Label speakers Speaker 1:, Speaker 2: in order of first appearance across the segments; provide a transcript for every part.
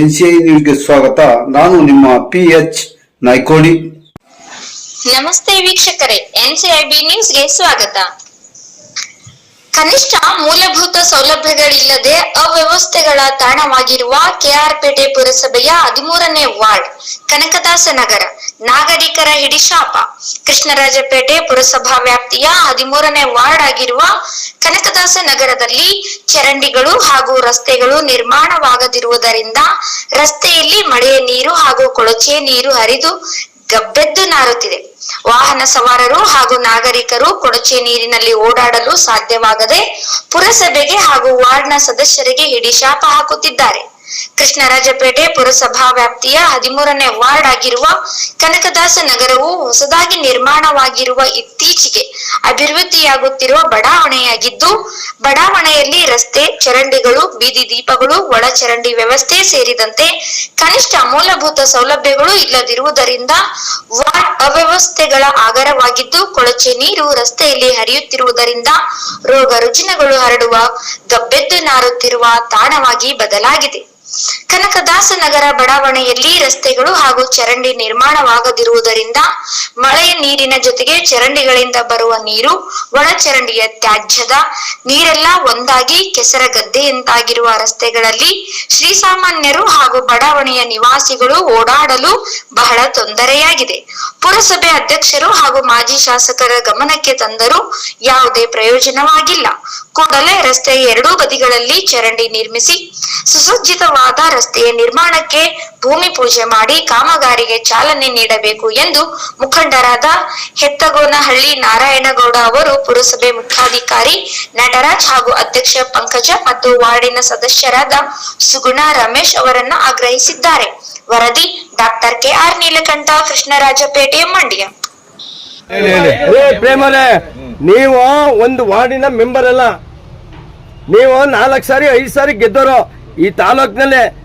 Speaker 1: NCI ನ್ಯೂಸ್ಗೆ ಸ್ವಾಗತ. ನಾನು ನಿಮ್ಮ ಪಿ ಎಚ್ ನಾಯ್ಕೋಡಿ
Speaker 2: ನಮಸ್ತೆ ವೀಕ್ಷಕರೇ. ಎನ್ಸಿಐಬಿ ನ್ಯೂಸ್ಗೆ ಸ್ವಾಗತ. ಕನಿಷ್ಠ ಮೂಲಭೂತ ಸೌಲಭ್ಯಗಳಿಲ್ಲದೆ ಅವ್ಯವಸ್ಥೆಗಳ ತಾಣವಾಗಿರುವ ಕೆಆರ್ಪೇಟೆ ಪುರಸಭೆಯ ಹದಿಮೂರನೇ ವಾರ್ಡ್ ಕನಕದಾಸ ನಗರ ನಾಗರಿಕರ ಹಿಡಿಶಾಪ. ಕೃಷ್ಣರಾಜಪೇಟೆ ಪುರಸಭಾ ವ್ಯಾಪ್ತಿಯ ಹದಿಮೂರನೇ ವಾರ್ಡ್ ಆಗಿರುವ ಕನಕದಾಸ ನಗರದಲ್ಲಿ ಚರಂಡಿಗಳು ಹಾಗೂ ರಸ್ತೆಗಳು ನಿರ್ಮಾಣವಾಗದಿರುವುದರಿಂದ ರಸ್ತೆಯಲ್ಲಿ ಮಳೆಯ ನೀರು ಹಾಗೂ ಕೊಳಚೆ ನೀರು ಹರಿದು ಗಬ್ಬೆದ್ದು ನಾರುತ್ತಿದೆ. ವಾಹನ ಸವಾರರು ಹಾಗೂ ನಾಗರಿಕರು ಕೊಡಚೆ ನೀರಿನಲ್ಲಿ ಓಡಾಡಲು ಸಾಧ್ಯವಾಗದೆ ಪುರಸಭೆಗೆ ಹಾಗೂ ವಾರ್ಡ್ನ ಸದಸ್ಯರಿಗೆ ಹಿಡಿಶಾಪ ಹಾಕುತ್ತಿದ್ದಾರೆ. ಕೃಷ್ಣರಾಜಪೇಟೆ ಪುರಸಭಾ ವ್ಯಾಪ್ತಿಯ ಹದಿಮೂರನೇ ವಾರ್ಡ್ ಆಗಿರುವ ಕನಕದಾಸ ನಗರವು ಹೊಸದಾಗಿ ನಿರ್ಮಾಣವಾಗಿರುವ ಇತ್ತೀಚೆಗೆ ಅಭಿವೃದ್ಧಿಯಾಗುತ್ತಿರುವ ಬಡಾವಣೆಯಾಗಿದ್ದು, ಬಡಾವಣೆಯಲ್ಲಿ ರಸ್ತೆ, ಚರಂಡಿಗಳು, ಬೀದಿ ದೀಪಗಳು ಒಳಚರಂಡಿ ವ್ಯವಸ್ಥೆ ಸೇರಿದಂತೆ ಕನಿಷ್ಠ ಮೂಲಭೂತ ಸೌಲಭ್ಯಗಳು ಇಲ್ಲದಿರುವುದರಿಂದ ವಾರ್ಡ್ ಅವ್ಯವಸ್ಥೆಗಳ ಆಗರವಾಗಿದ್ದು, ಕೊಳಚೆ ನೀರು ರಸ್ತೆಯಲ್ಲಿ ಹರಿಯುತ್ತಿರುವುದರಿಂದ ರೋಗ ರುಜಿನಗಳು ಹರಡುವ, ಗಬ್ಬೆದ್ದು ನಾರುತ್ತಿರುವ ತಾಣವಾಗಿ ಬದಲಾಗಿದೆ. ಕನಕದಾಸ ನಗರ ಬಡಾವಣೆಯಲ್ಲಿ ರಸ್ತೆಗಳು ಹಾಗೂ ಚರಂಡಿ ನಿರ್ಮಾಣವಾಗದಿರುವುದರಿಂದ ಮಳೆಯ ನೀರಿನ ಜೊತೆಗೆ ಚರಂಡಿಗಳಿಂದ ಬರುವ ನೀರು ಒಳಚರಂಡಿಯ ತ್ಯಾಜ್ಯದ ನೀರೆಲ್ಲ ಒಂದಾಗಿ ಕೆಸರ ಗದ್ದೆಯಂತಾಗಿರುವ ರಸ್ತೆಗಳಲ್ಲಿ ಶ್ರೀಸಾಮಾನ್ಯರು ಹಾಗೂ ಬಡಾವಣೆಯ ನಿವಾಸಿಗಳು ಓಡಾಡಲು ಬಹಳ ತೊಂದರೆಯಾಗಿದೆ. ಪುರಸಭೆ ಅಧ್ಯಕ್ಷರು ಹಾಗೂ ಮಾಜಿ ಶಾಸಕರ ಗಮನಕ್ಕೆ ತಂದರೂ ಯಾವುದೇ ಪ್ರಯೋಜನವಾಗಿಲ್ಲ. ಕೂಡಲೇ ರಸ್ತೆಯ ಎರಡೂ ಬದಿಗಳಲ್ಲಿ ಚರಂಡಿ ನಿರ್ಮಿಸಿ ಸುಸಜ್ಜಿತವಾದ ರಸ್ತೆಯ ನಿರ್ಮಾಣಕ್ಕೆ ಭೂಮಿ ಪೂಜೆ ಮಾಡಿ ಕಾಮಗಾರಿಗೆ ಚಾಲನೆ ನೀಡಬೇಕು ಎಂದು ಮುಖಂಡರಾದ ಹೆತ್ತಗೋನಹಳ್ಳಿ ನಾರಾಯಣಗೌಡ ಅವರು ಪುರಸಭೆ ಮುಖ್ಯಾಧಿಕಾರಿ ನಟರಾಜ್ ಹಾಗೂ ಅಧ್ಯಕ್ಷ ಪಂಕಜ ಮತ್ತು ವಾರ್ಡಿನ ಸದಸ್ಯರಾದ ಸುಗುಣ ರಮೇಶ್ ಅವರನ್ನ ಆಗ್ರಹಿಸಿದ್ದಾರೆ. ವರದಿ doctor K R Neelakanta Krishnarajapete Mandya.
Speaker 3: ನೀವು ಒಂದು ವಾರ್ಡಿನ ಮೆಂಬರ್ ಅಲ್ಲ. ನೀವು ನಾಲ್ಕು ಸಾರಿ, ಐದು ಸಾರಿ ಗೆದ್ದೋರು ಈ ತಾಲೂಕಿನಲ್ಲಿ,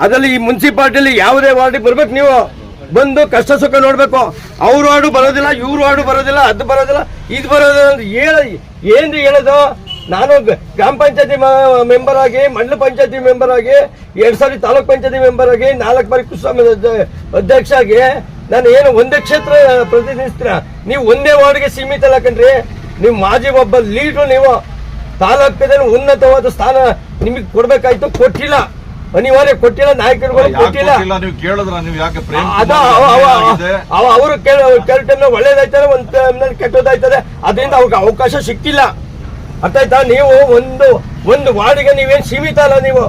Speaker 3: ಅದರಲ್ಲಿ ಈ ಮುನ್ಸಿಪಾಲ್ಟಿಲಿ ಯಾವುದೇ ವಾರ್ಡಿಗೆ ಬರ್ಬೇಕು ನೀವು. ಬಂದು ಕಷ್ಟ ಸುಖ ನೋಡ್ಬೇಕು. ಅವ್ರ ವಾರ್ಡು ಬರೋದಿಲ್ಲ, ಇವ್ರ ವಾರ್ಡು ಬರೋದಿಲ್ಲ, ಅದು ಬರೋದಿಲ್ಲ, ಇದು ಬರೋದಿಲ್ಲ ಅಂತ ಹೇಳ, ಏನ್ರಿ ಹೇಳೋದು? ನಾನು ಗ್ರಾಮ ಪಂಚಾಯತಿ ಮೆಂಬರ್ ಆಗಿ, ಮಂಡಲ ಪಂಚಾಯತಿ ಮೆಂಬರ್ ಆಗಿ, ಎರಡು ಸಾರಿ ತಾಲೂಕ್ ಪಂಚಾಯತಿ ಮೆಂಬರ್ ಆಗಿ, ನಾಲ್ಕು ಬಾರಿ ಕುಸ್ವಾಮಿ ಅಧ್ಯ- ಅಧ್ಯಕ್ಷ ಆಗಿ ನಾನು ಏನು ಒಂದೇ ಕ್ಷೇತ್ರ ಪ್ರತಿನಿಧಿಸ್ತೀರ? ನೀವು ಒಂದೇ ವಾರ್ಡ್ಗೆ ಸೀಮಿತ ಅಲ್ಲ ನೀವು ಮಾಜಿ ಒಬ್ಬ ಲೀಡ್ರು ನೀವು. ತಾಲೂಕದಲ್ಲಿ ಉನ್ನತವಾದ ಸ್ಥಾನ ನಿಮಗೆ ಕೊಡ್ಬೇಕಾಯ್ತು ಕೊಟ್ಟಿಲ್ಲ. ಅನಿವಾರ್ಯ ಕೊಟ್ಟಿಲ್ಲ ನಾಯಕರುಗಳು ಕೊಟ್ಟಿಲ್ಲ.
Speaker 4: ನೀವು ಕೇಳಿದ್ರ? ನೀವು ಯಾಕೆ ಪ್ರೇಮ್
Speaker 3: ಅದ
Speaker 4: ಅವ?
Speaker 3: ಅವರು ಕೆಲವು ಒಳ್ಳೇದಾಯ್ತಾರೆ ಒಂದು ಕೆಟ್ಟದಾಯ್ತದೆ. ಅದರಿಂದ ಅವ್ರಿಗೆ ಅವಕಾಶ ಸಿಕ್ಕಿಲ್ಲ. ಅರ್ಥ ಆಯ್ತಾ ನೀವು ಒಂದು ಒಂದು ವಾರ್ಡ್ಗೆ ನೀವೇನ್ ಸೀಮಿತ ಅಲ್ಲ ನೀವು.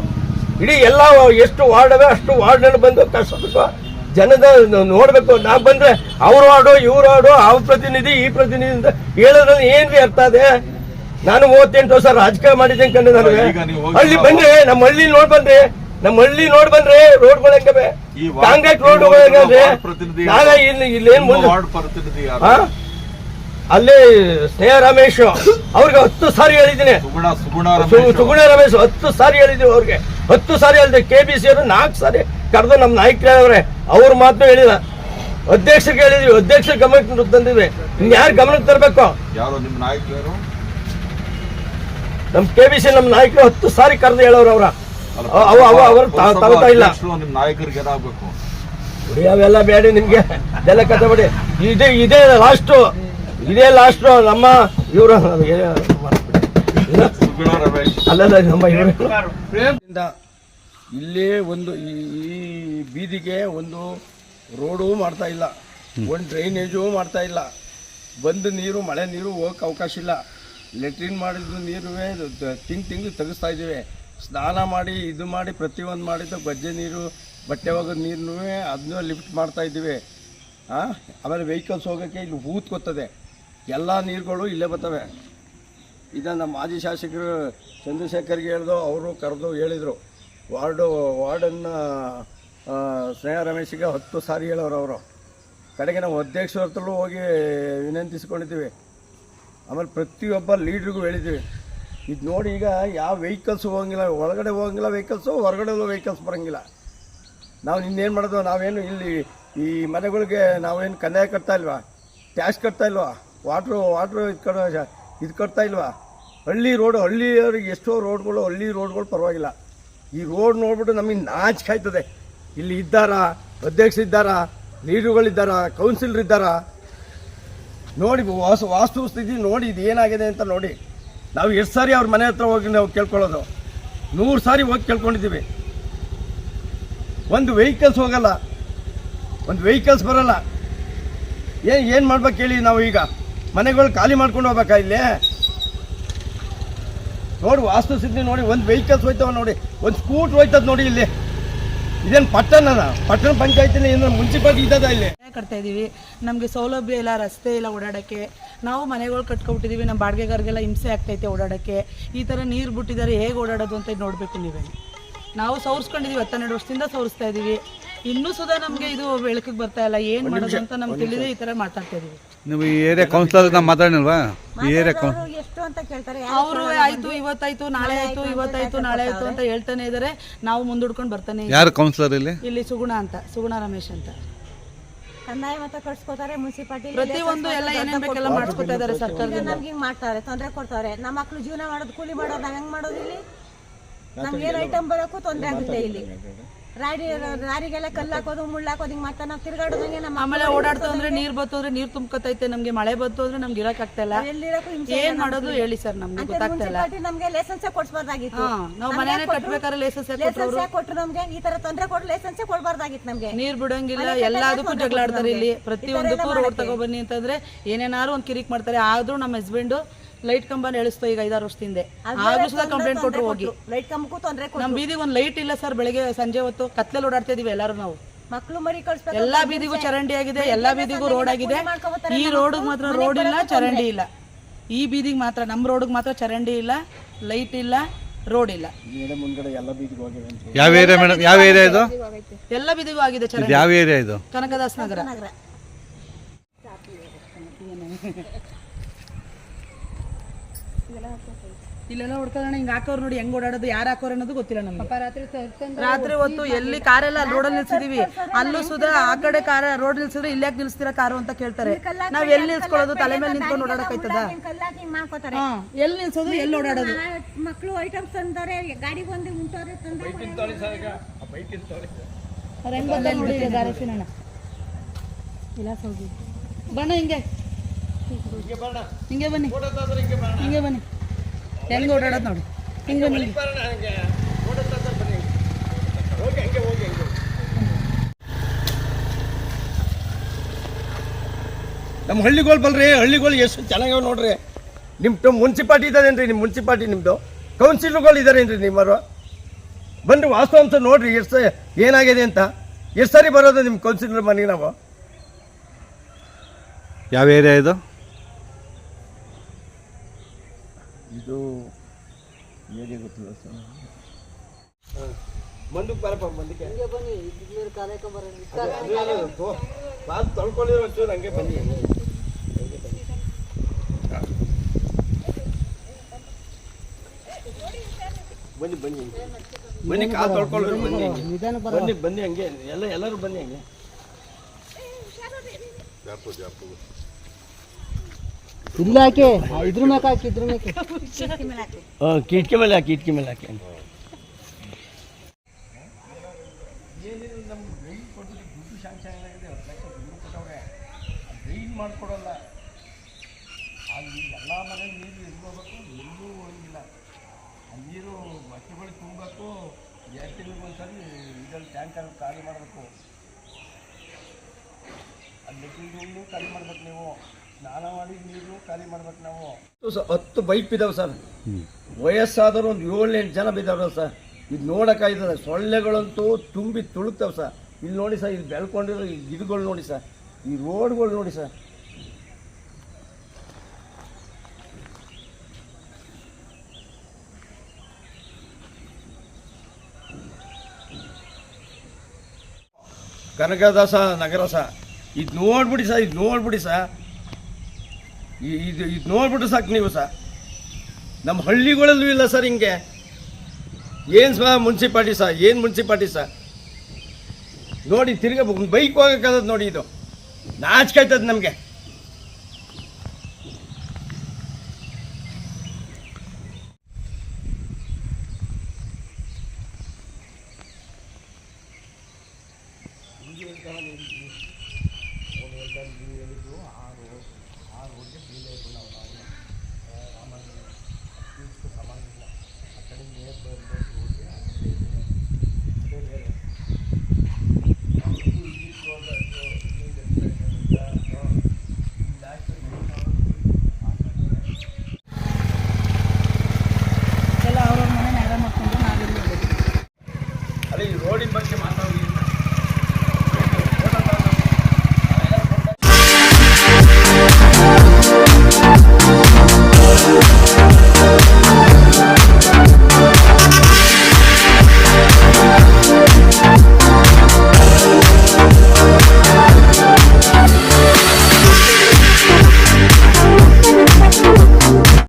Speaker 3: ಇಡೀ ಎಲ್ಲ ಎಷ್ಟು ವಾರ್ಡ್ ಅವೆ ಅಷ್ಟು ವಾರ್ಡ್ನಲ್ಲಿ ಬಂದು ಸುಖ ಜನದ ನೋಡ್ಬೇಕು. ನಾ ಬಂದ್ರೆ ಅವ್ರ ವಾರ್ಡು ಇವ್ರ ವಾರ್ಡು ಅವ್ರ ಪ್ರತಿನಿಧಿ ಈ ಪ್ರತಿನಿಧಿ ಅಂತ ಹೇಳೋದ್ರಲ್ಲಿ ಏನ್ರಿ ಅರ್ಥ ಅದೇ ನಾನು ಮೂವತ್ತೆಂಟು ವರ್ಷ ರಾಜಕೀಯ ಮಾಡಿದ್ದೇನೆ ಕಂಡು ನನಗೆ.
Speaker 4: ನೀವು
Speaker 3: ಹಳ್ಳಿ ಬಂದ್ರೆ ನಮ್ಮ ಹಳ್ಳಿ ನೋಡ್ ಬಂದ್ರೆ ನಮ್ಮ ಹಳ್ಳಿ ನೋಡ್ ಬಂದ್ರೆ ರೋಡ್ ಹೆಂಗವೆ ಕಾಂಕ್ರೀಟ್ ರೋಡ್
Speaker 4: ವಾರ್ಡ್
Speaker 3: ಹೆಂಗವೆ ನಾಳೆ ಇಲ್ಲಿ ಇಲ್ಲಿ ಏನ್
Speaker 4: ವಾರ್ಡ್ ಪ್ರತಿನಿಧಿ ಯಾರು?
Speaker 3: ಆ? ಅಲ್ಲಿ ಸ್ನೇಹ ರಮೇಶ್ ಅವ್ರಿಗೆ ಹತ್ತು ಸಾರಿ ಹೇಳಿದ್ದೀನಿ.
Speaker 4: ಸುಗುಣ ರಮೇಶ್
Speaker 3: ಹತ್ತು ಸಾರಿ ಹೇಳಿದ್ವಿ ಅವ್ರಿಗೆ. ಹತ್ತು ಸಾರಿ ಹೇಳಿದೆ ಕೆ ಬಿ ಸಿ ಅವರು ನಾಲ್ಕು ಸಾರಿ ಕರೆದು ನಮ್ಮ ನಾಯಕರೇ ಅವ್ರ ಮಾತು ಹೇಳಿಲ್ಲ ಅಧ್ಯಕ್ಷರಿಗೆ ಹೇಳಿದ್ವಿ ಅಧ್ಯಕ್ಷರ ಗಮನಕ್ಕೆ ತಂದಿದ್ವಿ. ಇನ್ಯಾರು ಗಮನಕ್ಕೆ ತರಬೇಕು?
Speaker 4: ಯಾರು ನಿಮ್ಮ ನಾಯಕರು?
Speaker 3: ನಮ್ ಕೆ ಬಿ ಸಿ ನಮ್ಮ ನಾಯಕರು ಹತ್ತು ಸಾರಿ ಕರೆದು ಹೇಳೋರು ಅವರ. ಅವ ಅವ ಅವರು ತಗೋತಾ ಇಲ್ಲ.
Speaker 4: ನಿಮ್ಮ ನಾಯಕರಿಗೆ ಏನಾಗಬೇಕು?
Speaker 3: ಅವೆಲ್ಲ ಬೇಡ ನಿಮ್ಗೆ. ಅದೆಲ್ಲ ಕತೆ ಬಿಡಿ. ಇದೇ ಇದೇ ಲಾಸ್ಟು ಇದೇ ಲಾಸ್ಟು ನಮ್ಮ ಇವರು ಅಲ್ಲಲ್ಲ ನಮ್ಮ ಇವರು.
Speaker 5: ಇಲ್ಲಿ ಒಂದು ಈ ಈ ಬೀದಿಗೆ ಒಂದು ರೋಡು ಮಾಡ್ತಾ ಇಲ್ಲ. ಒಂದು ಡ್ರೈನೇಜು ಮಾಡ್ತಾ ಇಲ್ಲ. ಬಂದು ನೀರು ಮಳೆ ನೀರು ಹೋಗಕ್ಕೆ ಅವಕಾಶ ಇಲ್ಲ. ಲೆಟ್ರಿನ್ ಮಾಡಿದ್ದು ನೀರುವೆ ತಿಂಗ್ ತಿಂಗಳು ತೆಗಿಸ್ತಾ ಇದ್ದೀವಿ. ಸ್ನಾನ ಮಾಡಿ, ಇದು ಮಾಡಿ, ಪ್ರತಿಯೊಂದು ಮಾಡಿದ್ದು ಬಜ್ಜೆ ನೀರು, ಬಟ್ಟೆ ಹೋಗೋದು ನೀರನ್ನೂ ಅದನ್ನೂ ಲಿಫ್ಟ್ ಮಾಡ್ತಾ ಇದ್ದೀವಿ. ಹಾಂ ಆಮೇಲೆ ವೆಹಿಕಲ್ಸ್ ಹೋಗೋಕ್ಕೆ ಇಲ್ಲಿ ಹೂತ್ಕೋತದೆ ಎಲ್ಲ ನೀರುಗಳು ಇಲ್ಲೇ ಬರ್ತವೆ. ಇದನ್ನು ನಮ್ಮ ಮಾಜಿ ಶಾಸಕರು ಚಂದ್ರಶೇಖರ್ಗೆ ಹೇಳ್ದು, ಅವರು ಕರೆದು ಹೇಳಿದರು. ವಾರ್ಡು, ವಾರ್ಡನ್ನು ಸ್ನೇಹ ರಮೇಶಿಗೆ ಹತ್ತು ಸಾರಿ ಹೇಳೋರು ಅವರು. ಕಡೆಗೆ ನಾವು ಅಧ್ಯಕ್ಷರ ಹೋಗಿ ವಿನಂತಿಸ್ಕೊಂಡಿದ್ದೀವಿ. ಆಮೇಲೆ ಪ್ರತಿಯೊಬ್ಬ ಲೀಡ್ರಿಗೂ ಹೇಳಿದ್ದೀವಿ ಇದು ನೋಡಿ ಈಗ ಯಾವ ವೆಹಿಕಲ್ಸ್ ಹೋಗಂಗಿಲ್ಲ, ಒಳಗಡೆ ಹೋಗಂಗಿಲ್ಲ ವೆಹಿಕಲ್ಸು ಹೊರಗಡೆ ವೆಹಿಕಲ್ಸ್ ಬರೋಂಗಿಲ್ಲ. ನಾವು ಇನ್ನೇನು ಮಾಡೋದು? ನಾವೇನು ಇಲ್ಲಿ ಈ ಮನೆಗಳಿಗೆ ನಾವೇನು ಕಂದಾಯ ಕಟ್ತಾ ಇಲ್ವಾ? ಟ್ಯಾಕ್ಸ್ ಕಟ್ತಾ ಇಲ್ವಾ? ವಾಟ್ರು ವಾಟ್ರು ಇದು ಕಡ, ಇದು ಕಟ್ತಾ ಇಲ್ವಾ? ಹಳ್ಳಿ ರೋಡ್ ಹಳ್ಳಿಯವ್ರಿಗೆ ಎಷ್ಟೋ ರೋಡ್ಗಳು ಹಳ್ಳಿ ರೋಡ್ಗಳು ಪರವಾಗಿಲ್ಲ.
Speaker 3: ಈ ರೋಡ್ ನೋಡ್ಬಿಟ್ಟು ನಮಗೆ ನಾಚಿಕೆ ಆಯ್ತದೆ ಇಲ್ಲಿ ಇದ್ದಾರಾ? ಅಧ್ಯಕ್ಷರಿದ್ದಾರಾ ಲೀಡರ್ಗಳಿದ್ದಾರಾ? ಕೌನ್ಸಿಲರ್ ಇದ್ದಾರಾ? ನೋಡಿ, ವಾಸು ವಾಸ್ತು ಸ್ಥಿತಿ ನೋಡಿ ಇದು ಏನಾಗಿದೆ ಅಂತ ನೋಡಿ. ನಾವು ಎಷ್ಟು ಸಾರಿ ಅವ್ರ ಮನೆ ಹತ್ರ ಹೋಗಿ ನಾವು ಕೇಳ್ಕೊಳ್ಳೋದು. ನೂರು ಸಾರಿ ಹೋಗಿ ಕೇಳ್ಕೊಂಡಿದ್ದೀವಿ. ಒಂದು ವೆಹಿಕಲ್ಸ್ ಹೋಗಲ್ಲ. ಒಂದು ವೆಹಿಕಲ್ಸ್ ಬರಲ್ಲ. ಏನು ಏನು ಮಾಡ್ಬೇಕು ಹೇಳಿ ನಾವು ಈಗ? ಮನೆಗಳು ಖಾಲಿ ಮಾಡ್ಕೊಂಡು ಹೋಗ್ಬೇಕಾ ಇಲ್ಲಿ? ನೋಡಿ ವಾಸ್ತು ಸ್ಥಿತಿ ನೋಡಿ, ಒಂದು ವೆಹಿಕಲ್ಸ್ ಹೋಯ್ತವ ನೋಡಿ. ಒಂದು ಸ್ಕೂಟ್ರ್ ಹೋಯ್ತದ ನೋಡಿ ಇಲ್ಲಿ. ಇದೇನು ಪಟ್ಟಣನ? ಪಟ್ಟಣ ಪಂಚಾಯತಿನ ಏನು ಮುನ್ಸಿಪಾಲ್ಟಿ ಇದ್ದದ ಇಲ್ಲಿ?
Speaker 6: ಕಟ್ತಾ ಇದ್ದೀವಿ ನಮಗೆ ಸೌಲಭ್ಯ ಇಲ್ಲ ರಸ್ತೆ ಇಲ್ಲ ಓಡಾಡೋಕ್ಕೆ. ನಾವು ಮನೆಗಳು ಕಟ್ಕೊಬಿಟ್ಟಿದ್ದೀವಿ ನಮ್ಮ ಬಾಡಿಗೆಗಾರಿಗೆಲ್ಲ ಹಿಂಸೆ ಆಗ್ತೈತೆ ಓಡಾಡೋಕ್ಕೆ. ಈ ಥರ ನೀರು ಬಿಟ್ಟಿದ್ದಾರೆ ಹೇಗೆ ಓಡಾಡೋದು ಅಂತ ನೋಡಬೇಕು ನೀವೇ. ನಾವು ಸೌರಿಸ್ಕೊಂಡಿದ್ದೀವಿ ಹತ್ತೆರಡು ವರ್ಷದಿಂದ ಸೌರಿಸ್ತಾ ಇದ್ದೀವಿ ಇನ್ನೂ ಸುದಾ ನಮಗೆ ಇದು ಬೆಳಕಿಗೆ ಬರ್ತಾ ಇಲ್ಲ ಏನು ಮಾಡೋದು ಅಂತ ನಮ್ಗೆ ತಿಳಿದೇ ಈ ಥರ ಮಾತಾಡ್ತಾ ಇದೀವಿ.
Speaker 5: ನೀವು ಈ ಏರಿಯಾ ಕೌನ್ಸಿಲರ್ ಮಾತಾಡಿಲ್ವಾ ಈ ಏರಿಯಾ ಕೌನ್
Speaker 7: ಎಷ್ಟು ಅಂತ ಕೇಳ್ತಾರೆ
Speaker 6: ಅವರು ಆಯ್ತು ಇವತ್ತಾಯ್ತು ನಾಳೆ ಆಯ್ತು ಇವತ್ತಾಯ್ತು ನಾಳೆ ಆಯ್ತು ಅಂತ ಹೇಳ್ತಾನೆ ಇದ್ದಾರೆ ನಾವು ಮುಂದೂಡ್ಕೊಂಡು ಬರ್ತಾನೆ
Speaker 5: ಯಾರು ಕೌನ್ಸಿಲರ್ ಇಲ್ಲಿ?
Speaker 6: ಇಲ್ಲಿ ಸುಗುಣ ಅಂತ ಸುಗುಣ ರಮೇಶ್ ಅಂತ.
Speaker 7: ಕಂದಾಯ ಮತ ಕಟ್ಸ್ಕೊತಾರೆ ಮುನ್ಸಿಪಾಲಿಟಿ
Speaker 6: ಒಂದು ಎಲ್ಲ ಏನೇನ್ ಬೇಕೆಲ್ಲ ಮಾಡಿಸ್ಕೊತಾ ಇದ್ದಾರೆ ಸರ್ಕಾರದಿಂದ?
Speaker 7: ನಮ್ಗೆ ಹಿಂಗ್ ಮಾಡ್ತಾರೆ ತೊಂದರೆ ಕೊಡ್ತಾರೆ. ನಮ್ಮ ಮಕ್ಳು ಜೀವನ ಮಾಡೋದು ಕೂಲಿ ಮಾಡೋದು ನಾವ್ ಹೆಂಗ್ ಮಾಡೋದು ಇಲ್ಲಿ? ನಮ್ಗೆ ಏನ್ ಐಟಮ್ ಬರೋಕು ತೊಂದರೆ ಆಗುತ್ತೆ ಇಲ್ಲಿ. ರಾಡಿ ರಾರಿಗೆಲ್ಲ ಕಲ್ಲು ಹಾಕೋದು ಮುಳ್ಳು ಹಾಕೋದು ಹಿಂಗ್ ಮಾಡ್ತಾರೆ ನಾವು ತಿರ್ಗಾಡೋದಂಗೆ ನಮ್ಮ
Speaker 6: ಆಮೇಲೆ ಓಡಾಡ್ತಾ ಅಂದ್ರೆ ನೀರ್ ಬತ್ತು ಅಂದ್ರೆ ನೀರ್ ತುಂಬ್ಕೊತೈತೆ ನಮ್ಗೆ ಮಳೆ ಬತ್ತು ಅಂದ್ರೆ ನಮ್ಗೆ ಇರಕ್ ಆಗ್ತಾ ಇಲ್ಲ
Speaker 7: ಎಲ್ಲಿರಕ್ಕೂ ಹಿಂಸೆ
Speaker 6: ಏನ್ ಮಾಡೋದು ಹೇಳಿ ಸರ್ ನಮ್ಗೆ ಗೊತ್ತಾಗ್ತಾ ಇಲ್ಲ.
Speaker 7: ಮುನ್ಸಿಪಾಲಿಟಿ ನಮ್ಗೆ ಲೈಸೆನ್ಸ್ ಕೊಡ್ಸ್ಬಾರ್ದಾಗಿತ್ತು.
Speaker 6: ನಾವು ಮನೇನೆ ಕಟ್ಬೇಕಾದ್ರೆ ಲೈಸೆನ್ಸ್
Speaker 7: ಲೈಸೆನ್ಸ್ ಕೊಟ್ರು ನಮ್ಗೆ ಈ ತರ ತೊಂದರೆ ಕೊಟ್ಟು ಲೈಸೆನ್ಸ್ ಕೊಡ್ಬಾರ್ದಾಗಿತ್ತು ನಮ್ಗೆ.
Speaker 6: ನೀರ್ ಬಿಡಂಗಿಲ್ಲ ಎಲ್ಲದಕ್ಕೂ ಜಗಳ ಆಡ್ತಾರೆ ಇಲ್ಲಿ. ಪ್ರತಿಯೊಂದಕ್ಕೂ ರೋಡ್ ತಗೊಬನ್ನಿ ಅಂತಂದ್ರೆ ಏನೇನಾರು ಒಂದ್ ಕಿರಿಕ್ ಮಾಡ್ತಾರೆ. ಆದ್ರೂ ನಮ್ಮ ಹಸ್ಬೆಂಡ್ ಲೈಟ್ ಕಂಬನ ಎಳಿಸ್ತೋ ಈಗ ಐದಾರು ವರ್ಷದಿಂದ ಆಗ್ಲೂ ಸುಧಾ ಕಂಪ್ಲೇಂಟ್ ಕೊಟ್ಟರು ಹೋಗಿ.
Speaker 7: ಲೈಟ್ ಕಂಬಕ್ಕೂ ತೊಂದರೆ
Speaker 6: ನಮ್ ಬೀದಿಗೆ ಒಂದು ಲೈಟ್ ಇಲ್ಲ ಸರ್ ಬೆಳಗ್ಗೆ ಸಂಜೆ ಹೊತ್ತು ಕತ್ಲೆಲ್ಲಿ ಓಡಾಡ್ತಾ ಇದೀವಿ ಎಲ್ಲರೂ ನಾವು.
Speaker 7: ಮಕ್ಳು ಮರಿ ಕಳ್ಸ್ಬೇಕು
Speaker 6: ಎಲ್ಲಾ ಬೀದಿಗೂ ಚರಂಡಿ ಆಗಿದೆ ಎಲ್ಲಾ ಬೀದಿಗೂ ರೋಡ್ ಆಗಿದೆ. ಈ ರೋಡ್ ಮಾತ್ರ ರೋಡ್ ಇಲ್ಲ ಚರಂಡಿ ಇಲ್ಲ. ಈ ಬೀದಿಗೆ ಮಾತ್ರ ನಮ್ಮ ರೋಡ್ ಮಾತ್ರ ಚರಂಡಿ ಇಲ್ಲ ಲೈಟ್ ಇಲ್ಲ ರೋಡ್ ಇಲ್ಲ.
Speaker 5: ಯಾವ ಏರಿಯಾ ಮೇಡಮ್? ಯಾವ ಏರಿಯಾ ಇದು?
Speaker 6: ಎಲ್ಲ ಬೀದಿಗೂ ಆಗಿದೆ
Speaker 5: ಇದು
Speaker 6: ಚರಂಡಿ.
Speaker 5: ಯಾವ ಏರಿಯಾ ಇದು?
Speaker 6: ಕನಕದಾಸ್ ನಗರ. ಇಲ್ಲೆಲ್ಲ ಹುಡ್ಕೋಣ ಹಿಂಗ್ ಹಾಕೋರು ನೋಡಿ ಹೆಂಗ್ ಓಡಾಡೋದು ಯಾರು ಹಾಕೋರು ಅನ್ನೋದು ಗೊತ್ತಿಲ್ಲ ನಮ್ಗೆ. ರಾತ್ರಿ ಹೊತ್ತು ಎಲ್ಲಿ ಕಾರೆಲ್ಲ ರೋಡಲ್ಲಿ ನಿಲ್ಸಿದೀವಿ. ಅಲ್ಲೂ ಸುಧಾ ಆ ಕಡೆ ಕಾರ ರೋಡ್ ನಿಲ್ಸಿದ್ರೆ ಇಲ್ಲೇ ನಿಲ್ಸ್ತೀರ ಕಾರು ಅಂತ ಕೇಳ್ತಾರೆ. ನಾವ್ ಎಲ್ಲಿ ನಿಲ್ಸ್ಕೊಳ್ಳೋದು? ತಲೆ ಮೇಲೆ ನಿಂತ್ಕೊಂಡು ಓಡಾಡಕ್ಕಾಯ್ತದ
Speaker 7: ಕಲ್ಲಾಕಿ ಮಾಡ್ಕೋತಾರೆ.
Speaker 6: ಹಾ ಎಲ್ಲಿ ನಿಲ್ಸೋದು ಎಲ್ಲಿ ಓಡಾಡೋದು?
Speaker 7: ಮಕ್ಕಳು ಐಟಮ್ಸ್ ತಂದವ್ರೆ ಗಾಡಿ ಬಂದು ಉಂಟವ್ರೆ ತಂದ್ರೆ
Speaker 6: ಹೆಂಗ್. ಬಣ್ಣ ಹಿಂಗೆ. ಹಿಂಗೆ ಬನ್ನಿ. ಹಿಂಗೆ ಬನ್ನಿ. ಹೆಂಗೆ ಓಡಾಡೋದು ನೋಡಿ. ಹಿಂಗೆ ಬನ್ನಿ.
Speaker 3: ನಮ್ಮ ಹಳ್ಳಿಗಳು ಬಲ್ರಿ ಹಳ್ಳಿಗಳು ಎಷ್ಟು ಚೆನ್ನಾಗ್ಯಾವ ನೋಡ್ರಿ. ನಿಮ್ಮ ಮುನ್ಸಿಪಾಲ್ಟಿ ಇದ್ದಾರೇನ್ರಿ ನಿಮ್ಮ ಮುನ್ಸಿಪಾಲ್ಟಿ ನಿಮ್ಮದು ಕೌನ್ಸಿಲ್ಗಳು ಇದ್ದಾರೇನ್ರಿ ನಿಮ್ಮವರು? ವಾಸ್ತವ ವಾಸ್ತವಾಂಶ ನೋಡ್ರಿ ಎಷ್ಟು ಏನಾಗಿದೆ ಅಂತ. ಎಷ್ಟು ಸರಿ ಬರೋದು ನಿಮ್ಮ ಕೌನ್ಸಿಲರ್ ಮನೆಗೆ ನಾವು?
Speaker 5: ಯಾವ ಏರಿಯಾ ಇದು?
Speaker 3: ಇದು ಹೇಗೆ ಗೊತ್ತಿಲ್ಲ ಸರ್. ಮಂದಕ್ಕೆ ಬರಪ್ಪ ಮುಂದಕ್ಕೆ ಬಾಲ್ ತೊಳ್ಕೊಳ್ಳಿರೋ ಚೂರು ಹಂಗೆ ಬನ್ನಿ. ಬನ್ನಿ. ಬನ್ನಿ ಬನ್ನಿ. ಕಾಲು ತೊಳ್ಕೊಳ್ಳೋರು ಬನ್ನಿ ಬನ್ನಿ ಬನ್ನಿ ಹಂಗೆ. ಎಲ್ಲ ಎಲ್ಲರೂ ಬನ್ನಿ ಹಂಗೆ. ಹಾಂ ಕಿಟಕಿ ಮೇಲೆ ಹಾಕಿ ಕಿಟಕಿ ಮೇಲೆ ಹಾಕಿ. ಡ್ರೈನ್ ಮಾಡ್ಕೊಡಲ್ಲ ಅಲ್ಲಿ ಎಲ್ಲ ಮನೆ ನೀರು ಇರ್ಕೋಬೇಕು ಎಲ್ಲೂ ಹೋಗಿಲ್ಲ ಆ ನೀರು ಬಟ್ಟೆಗಳು ತುಂಬಬೇಕು ಎರಡು ತಿಂಗಳಿಗೊಂದ್ಸರಿ ಇದರಲ್ಲಿ ಟ್ಯಾಂಕರ್ ಖಾಲಿ ಮಾಡಬೇಕು ಅಲ್ಲಿ ನೀರು ಖಾಲಿ ಮಾಡ್ಬೇಕು ನೀವು. ಹತ್ತು ಬೈಪ್ ಬಿದ್ದಾವೆ ಸರ್. ವಯಸ್ಸಾದವರು ಒಂದು ಏಳೆಂಟು ಜನ ಬಿದ್ದಾವ್ರ ಸರ್. ಇದು ನೋಡೋಕ್ಕಾಯ್ತದೆ ಸೊಳ್ಳೆಗಳಂತೂ ತುಂಬಿ ತುಳುಕ್ತಾವೆ ಸರ್. ಇಲ್ಲಿ ನೋಡಿ ಸರ್, ಇಲ್ಲಿ ಬೆಳ್ಕೊಂಡಿರೋ ಈ ಗಿಡಗಳು ನೋಡಿ ಸರ್. ಈ ರೋಡ್ಗಳು ನೋಡಿ ಸರ್. ಕನಕದಾಸ ನಗರ ಸಹ ಇದು ನೋಡ್ಬಿಡಿ ಸರ್, ಇದು ನೋಡ್ಬಿಡಿ ಸರ್. ಇದು ಇದು ನೋಡ್ಬಿಟ್ಟು ಸಾಕು ನೀವು ಸರ್. ನಮ್ಮ ಹಳ್ಳಿಗಳಲ್ಲೂ ಇಲ್ಲ ಸರ್ ಹಿಂಗೆ. ಏನು ಸಹ ಮುನ್ಸಿಪಾಲ್ಟಿ ಸರ್? ಏನು ಮುನ್ಸಿಪಾಲ್ಟಿ ಸರ್? ನೋಡಿ ತಿರ್ಗಬೇಕು ಬೈಕ್ ಹೋಗೋಕ್ಕಾಗದು ನೋಡಿ ಇದು. ನಾಚಿಕೆ ನಮಗೆ.